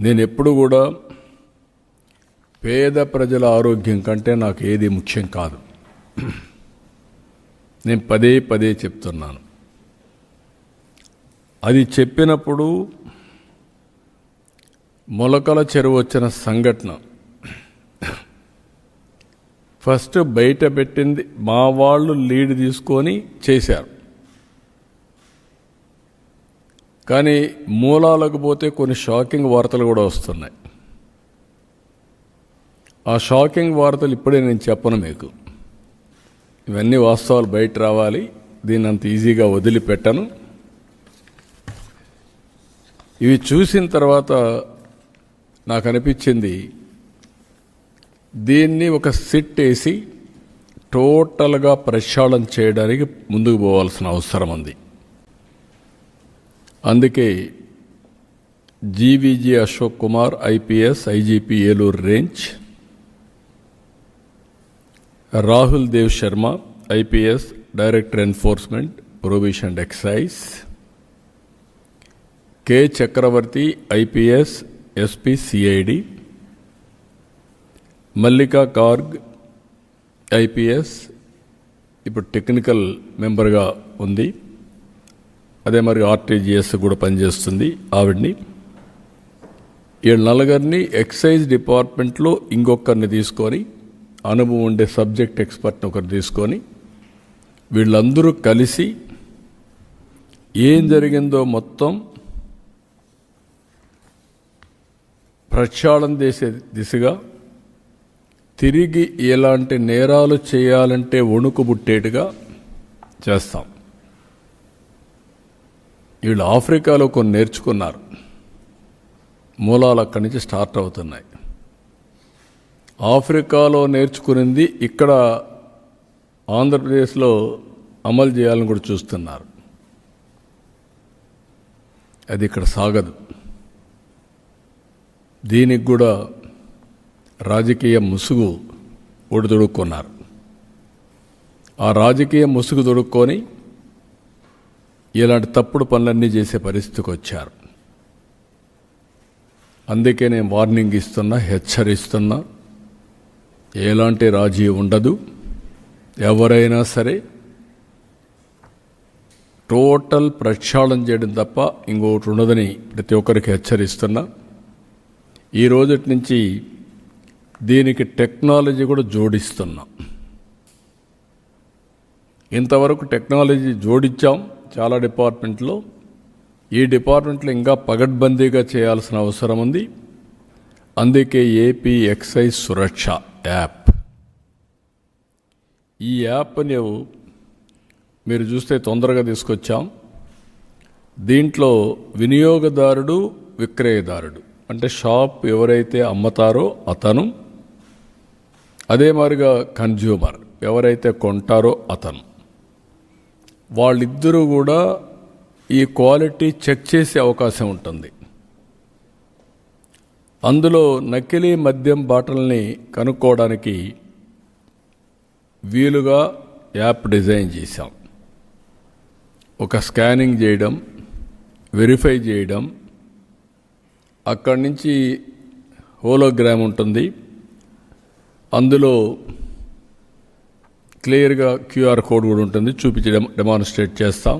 నేను ఎప్పుడు కూడా పేద ప్రజల ఆరోగ్యం కంటే నాకు ఏది ముఖ్యం కాదు. నేను పదే పదే చెప్తున్నాను. అది చెప్పినప్పుడు మొలకల చెరువు వచ్చిన సంఘటన. ఫస్ట్ బయట పెట్టింది మా వాళ్ళు లీడ్ తీసుకొని చేశారు. కానీ మూలాలకు పోతే కొన్ని షాకింగ్ వార్తలు కూడా వస్తున్నాయి. ఆ షాకింగ్ వార్తలు ఇప్పుడే నేను చెప్పను మీకు. ఇవన్నీ వాస్తవాలు బయట రావాలి. దీన్ని అంత ఈజీగా వదిలిపెట్టను. ఇవి చూసిన తర్వాత నాకు అనిపించింది దీన్ని ఒక సిట్ వేసి టోటల్గా ప్రక్షాళన చేయడానికి ముందుకు పోవాల్సిన అవసరం ఉంది. అందుకే GVG Ashok Kumar IPS IGP Eluru range Rahul Dev Sharma IPS director enforcement prohibition and excise K Chakravarthi IPS SP CID Mallika Garg IPS ఇప్పుడు టెక్నికల్ మెంబర్గా ఉంది. అదే మరి ఆర్టీజీఎస్ కూడా పనిచేస్తుంది ఆవిడ్ని. వీళ్ళ నలుగురిని ఎక్సైజ్ డిపార్ట్మెంట్లో ఇంకొకరిని తీసుకొని అనుభవం ఉండే సబ్జెక్ట్ ఎక్స్పర్ట్ని ఒకరు తీసుకొని వీళ్ళందరూ కలిసి ఏం జరిగిందో మొత్తం ప్రక్షాళన చేసే దిశగా తిరిగి ఎలాంటి నేరాలు చేయాలంటే వణుకు పుట్టేట్టుగా చేస్తాం. వీళ్ళు ఆఫ్రికాలో కొన్ని నేర్చుకున్నారు. మూలాలు అక్కడి నుంచి స్టార్ట్ అవుతున్నాయి. ఆఫ్రికాలో నేర్చుకునింది ఇక్కడ ఆంధ్రప్రదేశ్లో అమలు చేయాలని కూడా చూస్తున్నారు. అది ఇక్కడ సాగదు. దీనికి కూడా రాజకీయ ముసుగు ఒడిదొడుక్కున్నారు. ఆ రాజకీయ ముసుగు దొడుక్కొని ఇలాంటి తప్పుడు పనులన్నీ చేసే పరిస్థితికి వచ్చారు. అందుకే నేను వార్నింగ్ ఇస్తున్నా హెచ్చరిస్తున్నా. ఎలాంటి రాజీ ఉండదు. ఎవరైనా సరే టోటల్ ప్రక్షాళన చేయడం తప్ప ఇంకోటి ఉండదని ప్రతి ఒక్కరికి హెచ్చరిస్తున్నా. ఈ రోజుటి నుంచి దీనికి టెక్నాలజీ కూడా జోడిస్తున్నాం. ఇంతవరకు టెక్నాలజీ జోడించాం. చాలా డిపార్ట్మెంట్లో ఈ డిపార్ట్మెంట్లో ఇంకా పగడ్బందీగా చేయాల్సిన అవసరం ఉంది. అందుకే ఏపీ ఎక్సైజ్ సురక్ష యాప్. ఈ యాప్ని మీరు చూస్తే తొందరగా తీసుకొచ్చాం. దీంట్లో వినియోగదారుడు విక్రయదారుడు అంటే షాప్ ఎవరైతే అమ్మతారో అతను అదే మాదిరిగా కన్జ్యూమర్ ఎవరైతే కొంటారో అతను. వాళ్ళిద్దరూ కూడా ఈ క్వాలిటీ చెక్ చేసే అవకాశం ఉంటుంది. అందులో నకిలీ మద్యం బాటల్ని కనుక్కోవడానికి వీలుగా యాప్ డిజైన్ చేశాం. ఒక స్కానింగ్ చేయడం వెరిఫై చేయడం అక్కడి నుంచి హోలోగ్రామ్ ఉంటుంది. అందులో క్లియర్గా క్యూఆర్ కోడ్ కూడా ఉంటుంది. చూపించి డెమాన్స్ట్రేట్ చేస్తాం.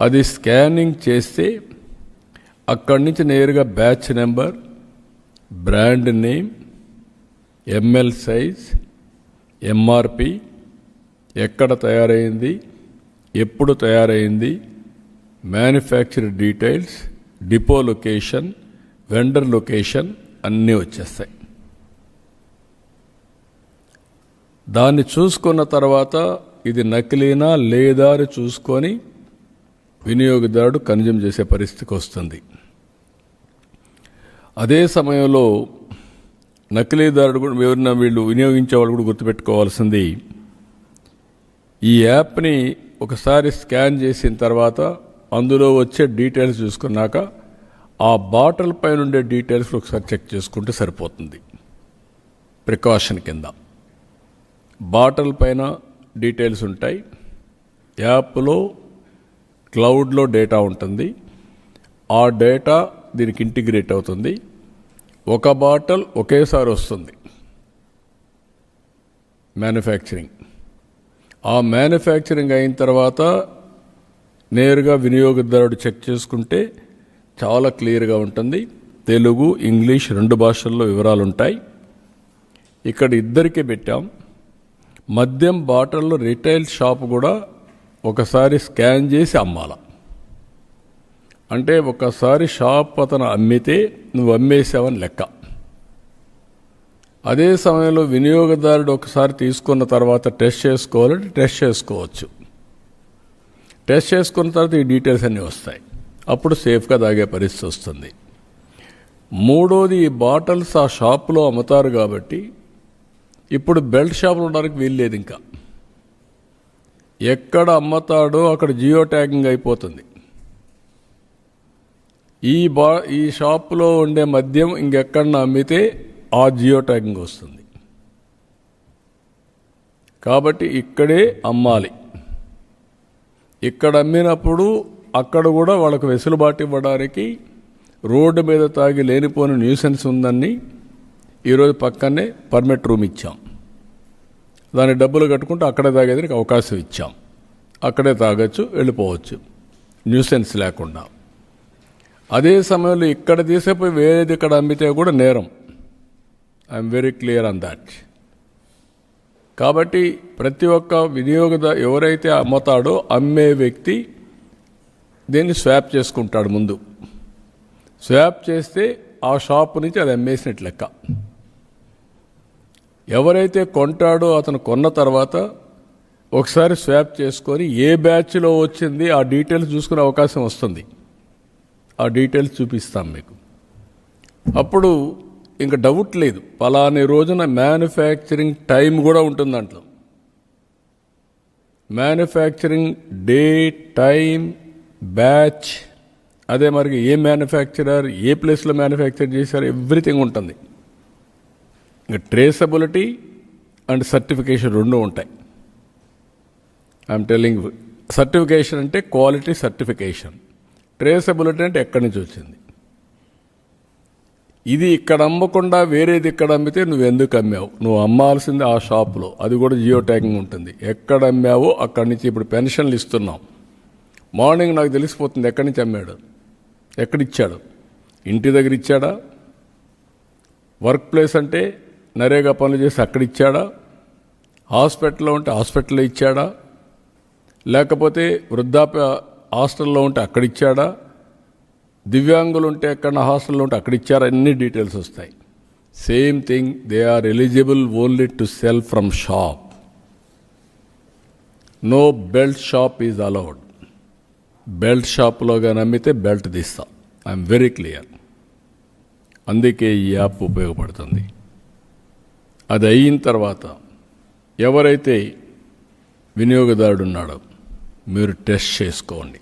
అది స్కానింగ్ చేస్తే అక్కడి నుంచి నేరుగా batch number brand name ML size MRP ఎక్కడ తయారైంది ఎప్పుడు తయారైంది manufacture details depot location vendor location అన్నీ వచ్చేస్తాయి. దాన్ని చూసుకున్న తర్వాత ఇది నకిలీనా లేదా అని చూసుకొని వినియోగదారుడు కన్జ్యూమ్ చేసే పరిస్థితికి వస్తుంది. అదే సమయంలో నకిలీదారుడు కూడా ఎవరైనా వీళ్ళు వినియోగించే వాళ్ళు కూడా గుర్తుపెట్టుకోవాల్సింది ఈ యాప్ని ఒకసారి స్కాన్ చేసిన తర్వాత అందులో వచ్చే డీటెయిల్స్ చూసుకున్నాక ఆ బాటిల్ పైన ఉండే డీటెయిల్స్ ఒకసారి చెక్ చేసుకుంటే సరిపోతుంది. ప్రికాషన్ కింద. బాటల్ పైన డీటెయిల్స్ ఉంటాయి. యాప్లో క్లౌడ్లో డేటా ఉంటుంది. ఆ డేటా దీనికి ఇంటిగ్రేట్ అవుతుంది. ఒక బాటల్ ఒకేసారి వస్తుంది. మ్యానుఫ్యాక్చరింగ్. ఆ మ్యానుఫ్యాక్చరింగ్ అయిన తర్వాత నేరుగా వినియోగదారుడు చెక్ చేసుకుంటే చాలా క్లియర్గా ఉంటుంది. తెలుగు ఇంగ్లీష్ రెండు భాషల్లో వివరాలు ఉంటాయి. ఇక్కడ ఇద్దరికి పెట్టాం. మద్యం బాటిల్లో రిటైల్ షాప్ కూడా ఒకసారి స్కాన్ చేసి అమ్మాల. అంటే ఒకసారి షాప్ అతను అమ్మితే నువ్వు అమ్మేసావని లెక్క. అదే సమయంలో వినియోగదారుడు ఒకసారి తీసుకున్న తర్వాత టెస్ట్ చేసుకోవాలంటే టెస్ట్ చేసుకోవచ్చు. టెస్ట్ చేసుకున్న తర్వాత ఈ డీటెయిల్స్ అన్నీ వస్తాయి. అప్పుడు సేఫ్గా తాగే పరిస్థితి వస్తుంది. మూడోది ఈ బాటిల్స్ ఆ షాపులో అమ్ముతారు కాబట్టి ఇప్పుడు బెల్ట్ షాపులు ఉండడానికి వీల్లేదు ఇంకా. ఎక్కడ అమ్ముతాడో అక్కడ జియో ట్యాగింగ్ అయిపోతుంది. ఈ బా ఈ షాపులో ఉండే మద్యం ఇంకెక్కడన్నా అమ్మితే ఆ జియో ట్యాగింగ్ వస్తుంది. కాబట్టి ఇక్కడే అమ్మాలి. ఇక్కడ అమ్మినప్పుడు అక్కడ కూడా వాళ్ళకు వెసులుబాటు ఇవ్వడానికి రోడ్డు మీద తాగి లేనిపోని న్యూసెన్స్ ఉందని ఈరోజు పక్కనే పర్మిట్ రూమ్ ఇచ్చాం. దాని డబ్బులు కట్టుకుంటూ అక్కడే తాగేదానికి అవకాశం ఇచ్చాం. అక్కడే తాగొచ్చు వెళ్ళిపోవచ్చు. న్యూసెన్స్ లేకుండా. అదే సమయంలో ఇక్కడ తీసేపోయి వేరేది ఇక్కడ అమ్మితే కూడా నేరం. I'm very clear on that కాబట్టి ప్రతి ఒక్క వినియోగద ఎవరైతే అమ్ముతాడో అమ్మే వ్యక్తి దీన్ని స్వాప్ చేసుకుంటాడు ముందు. స్వాప్ చేస్తే ఆ షాప్ నుంచి అది అమ్మేసినట్లు లెక్క. ఎవరైతే కొంటాడో అతను కొన్న తర్వాత ఒకసారి స్వాప్ చేసుకొని ఏ బ్యాచ్లో వచ్చింది ఆ డీటెయిల్స్ చూసుకునే అవకాశం వస్తుంది. ఆ డీటెయిల్స్ చూపిస్తాం మీకు. అప్పుడు ఇంకా డౌట్ లేదు. పలాని రోజున మ్యానుఫ్యాక్చరింగ్ టైం కూడా ఉంటుంది దాంట్లో మ్యానుఫ్యాక్చరింగ్ డే టైం బ్యాచ్ అదే మరి ఏ మ్యానుఫ్యాక్చరర్ ఏ ప్లేస్లో మ్యానుఫ్యాక్చర్ చేశారు ఎవ్రీథింగ్ ఉంటుంది. ట్రేసబిలిటీ అండ్ సర్టిఫికేషన్ రెండు ఉంటాయి. ఐఎమ్ టెల్లింగ్ సర్టిఫికేషన్ అంటే క్వాలిటీ సర్టిఫికేషన్ ట్రేసబిలిటీ అంటే ఎక్కడి నుంచి వచ్చింది? ఇది ఇక్కడ అమ్మకుండా వేరేది ఇక్కడ అమ్మితే నువ్వు ఎందుకు అమ్మావు? నువ్వు అమ్మాల్సింది ఆ షాప్లో. అది కూడా జియో ట్యాగింగ్ ఉంటుంది. ఎక్కడ అమ్మావో అక్కడి నుంచి ఇప్పుడు పెన్షన్లు ఇస్తున్నాం. మార్నింగ్ నాకు తెలిసిపోతుంది ఎక్కడి నుంచి అమ్మాడు? ఎక్కడిచ్చాడు? ఇంటి దగ్గర ఇచ్చాడా? వర్క్ ప్లేస్ అంటే నరేగా పనులు చేసి అక్కడ ఇచ్చాడా? హాస్పిటల్లో ఉంటే హాస్పిటల్లో ఇచ్చాడా? లేకపోతే వృద్ధాప్య హాస్టల్లో ఉంటే అక్కడ ఇచ్చాడా? దివ్యాంగులు ఉంటే ఎక్కడ హాస్టల్లో ఉంటే అక్కడ ఇచ్చారా? అన్ని డీటెయిల్స్ వస్తాయి. Same thing they are eligible only to sell from shop no belt shop is allowed belt షాప్లో కానీ అమ్మితే బెల్ట్ తీస్తాం. ఐఎమ్ వెరీ క్లియర్ అందుకే ఈ యాప్ ఉపయోగపడుతుంది. అది అయిన తర్వాత ఎవరైతే వినియోగదారుడు ఉన్నాడో మీరు టెస్ట్ చేసుకోండి.